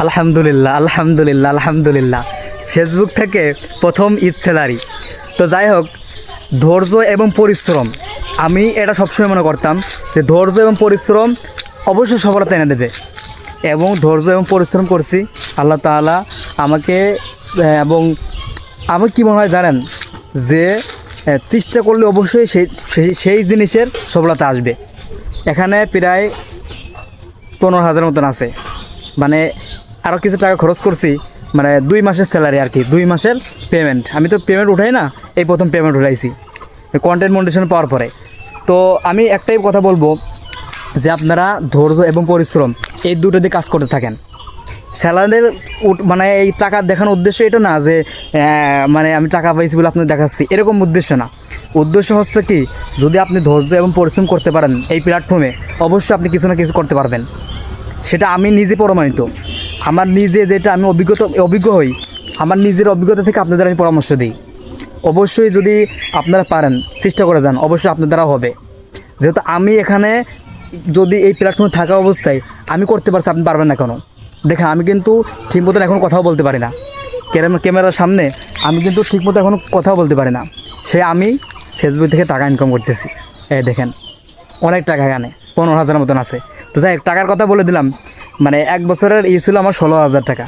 আলহামদুলিল্লাহ আলহামদুলিল্লাহ আলহামদুলিল্লাহ। ফেসবুক থেকে প্রথম ঈদ স্যালারি তো যাই হোক, ধৈর্য এবং পরিশ্রম। আমি এটা সবসময় মনে করতাম যে ধৈর্য এবং পরিশ্রম অবশ্যই সফলতা এনে দেবে। এবং ধৈর্য এবং পরিশ্রম করছি। আল্লাহ তাআলা আমাকে এবং আমার কী মনে হয় জানেন? যে চেষ্টা করলে অবশ্যই সেই, সেই- সেই জিনিসের সফলতা আসবে। এখানে প্রায় পনেরো হাজার মতন আছে। মানে আরও কিছু টাকা খরচ করছি মানে দুই মাসের স্যালারি আর কি, দুই মাসের পেমেন্ট আমি তো পেমেন্ট উঠাই না, এই প্রথম পেমেন্ট উঠাইছি কন্টেন্ট মনিটেশন পাওয়ার পরে। তো আমি একটাই কথা বলব, যে আপনারা ধৈর্য এবং পরিশ্রম, এই দুটো দিয়ে কাজ করতে থাকেন। স্যালারির মানে এই টাকা দেখানোর উদ্দেশ্য এটা না, যে মানে আমি টাকা পাইছি বলে আপনাকে দেখাচ্ছি, এরকম উদ্দেশ্য না। উদ্দেশ্য হচ্ছে কি, যদি আপনি ধৈর্য এবং পরিশ্রম করতে পারেন এই প্ল্যাটফর্মে অবশ্যই আপনি কিছু না কিছু করতে পারবেন। সেটা আমি নিজে প্রমাণিত। আমার নিজে যেটা আমি অভিজ্ঞতা, অভিজ্ঞ হই, আমার নিজের অভিজ্ঞতা থেকে আপনাদের আমি পরামর্শ দিই। অবশ্যই যদি আপনারা পারেন, চেষ্টা করে যান, অবশ্যই আপনার দ্বারা হবে। যেহেতু আমি এখানে যদি এই প্ল্যাটফর্মে থাকা অবস্থায় আমি করতে পারছি, আপনি পারবেন না কেন? দেখেন, আমি কিন্তু ঠিক মতন এখন কথাও বলতে পারি না। ক্যামেরা, ক্যামেরার সামনে আমি কিন্তু ঠিক মতো এখন কথাও বলতে পারি না। সে আমি ফেসবুক থেকে টাকা ইনকাম করতেছি। এই দেখেন, অনেক টাকা এখানে, পনেরো হাজারের মতন আছে। তো যাই টাকার কথা বলে দিলাম। মানে এক বছরের ই ছিল আমার ষোলো হাজার টাকা।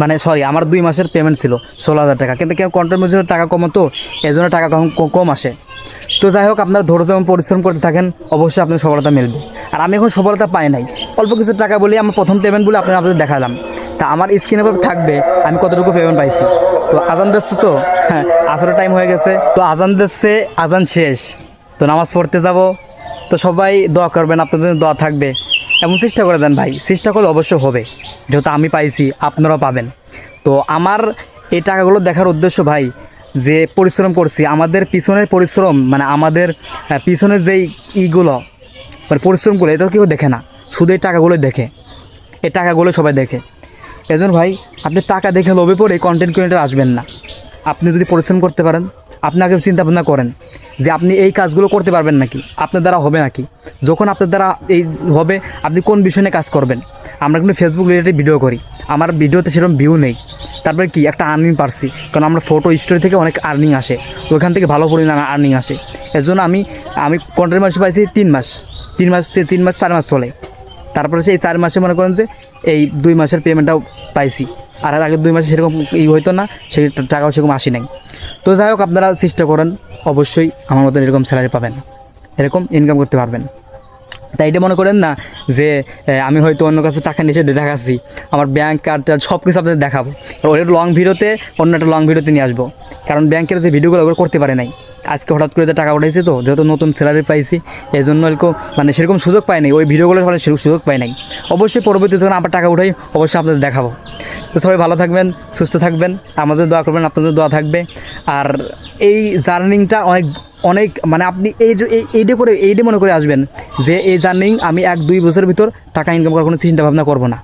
মানে সরি আমার দুই মাসের পেমেন্ট ছিল ষোলো হাজার টাকা। কিন্তু কেউ কন্টেন্ট মজুরের টাকা কম তো এই জন্য টাকা কম কম আসে। তো যাই হোক, আপনারা ধৈর্য এবং পরিশ্রম করতে থাকেন, অবশ্যই আপনার সফলতা মিলবে। আর আমি এখন সফলতা পাই নাই। অল্প কিছু টাকা বলে, আমার প্রথম পেমেন্ট বলে আপনার আপনাদের দেখালাম। তা আমার স্ক্রিনের উপর থাকবে, আমি কতটুকু পেমেন্ট পাইছি। তো আজান দিচ্ছে তো? হ্যাঁ আসরের টাইম হয়ে গেছে। তো আজান দিচ্ছে, আজান শেষ। তো নামাজ পড়তে যাব। তো সবাই দোয়া করবেন আপনার জন্য দোয়া থাকবে। এমন চেষ্টা করে যান ভাই, চেষ্টা করলে অবশ্যই হবে। যেহেতু আমি পাইছি, আপনারাও পাবেন। তো আমার এই টাকাগুলো দেখার উদ্দেশ্য ভাই, যে পরিশ্রম করছি, আমাদের পিছনের পরিশ্রম মানে আমাদের পিছনের যেই ইগুলো মানে পরিশ্রমগুলো এটা কেউ দেখে না। শুধু এই টাকাগুলো দেখে। এই টাকাগুলো সবাই দেখে। এজন ভাই, আপনি টাকা দেখে লোভে পড়ে কন্টেন্ট ক্রিয়েটার আসবেন না। আপনি যদি পরিশ্রম করতে পারেন আপনাকে চিন্তা ভাবনা করেন। যে আপনি এই কাজগুলো করতে পারবেন নাকি? আপনার দ্বারা হবে নাকি? যখন আপনার দ্বারা এই হবে, আপনি কোন বিষয় কাজ করবেন? আমরা কিন্তু ফেসবুক রিলেটেড ভিডিও করি। আমার ভিডিওতে সেরকম ভিউ নেই। তারপরে কি? একটা আর্নিং পারছি। কারণ আমরা ফটো স্টোরি থেকে অনেক আর্নিং আসে। ওইখান থেকে ভালো পরিমাণ আর্নিং আসে। এর জন্য আমি আমি কন্টেন্ট মাসে পাইছি তিন মাস। তিন মাস থেকে তিন মাস, চার মাস চলে। তারপরে সেই চার মাসে মনে করেন যে এই দুই মাসের পেমেন্টটাও পাইছি। আর আগের দুই মাসে সেরকম ই হইতো না, সেই টাকাও সেরকম আসি নাই। তো যাই হোক, আপনারা চেষ্টা করেন, অবশ্যই আমার মতন এরকম স্যালারি পাবেন, এরকম ইনকাম করতে পারবেন। তাই এটা মনে করেন না যে আমি হয়তো অন্য কাছে টাকা নিচে দেখাচ্ছি, আমার ব্যাংক কার্ড টার্ড সব কিছু আপনাদের দেখাবো। ওর লং ভিডিওতে অন্য একটা লং ভিডিওতে নিয়ে আসব। কারণ ব্যাংকের যে ভিডিওগুলো ওগুলো করতে পারে নাই। আজকে হঠাৎ করে যে টাকা উঠাইছি তো, যেহেতু নতুন স্যালারি পাইছি এই জন্য এরকম মানে সেরকম সুযোগ পাই নাই। ওই ভিডিওগুলোর ফলে সেরকম সুযোগ পাই নাই। অবশ্যই পরবর্তী যখন আবার টাকা উঠাই, অবশ্যই আপনাদের দেখাবো। তো সবাই ভালো থাকবেন, সুস্থ থাকবেন। আমাদের দোয়া করবেন আপনাদের দোয়া থাকবে। আর এই জার্নিংটা অনেক অনেক মানে আপনি এই এই- এইটা করে এইটা মনে করে আসবেন যে এই জার্নিং আমি এক, দুই বছরের ভিতর টাকা ইনকাম করার কোনো চিন্তা ভাবনা করব না।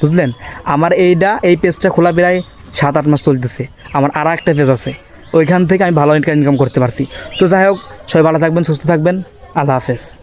বুঝলেন? আমার এইটা এই পেজটা খোলা প্রায় সাত, আট মাস চলতেছে। আমার আর একটা পেজ আছে। ওইখান থেকে আমি ভালো ইনকাম করতে পারছি। তো যাই হোক, সবাই ভালো থাকবেন, সুস্থ থাকবেন। আল্লাহ হাফেজ।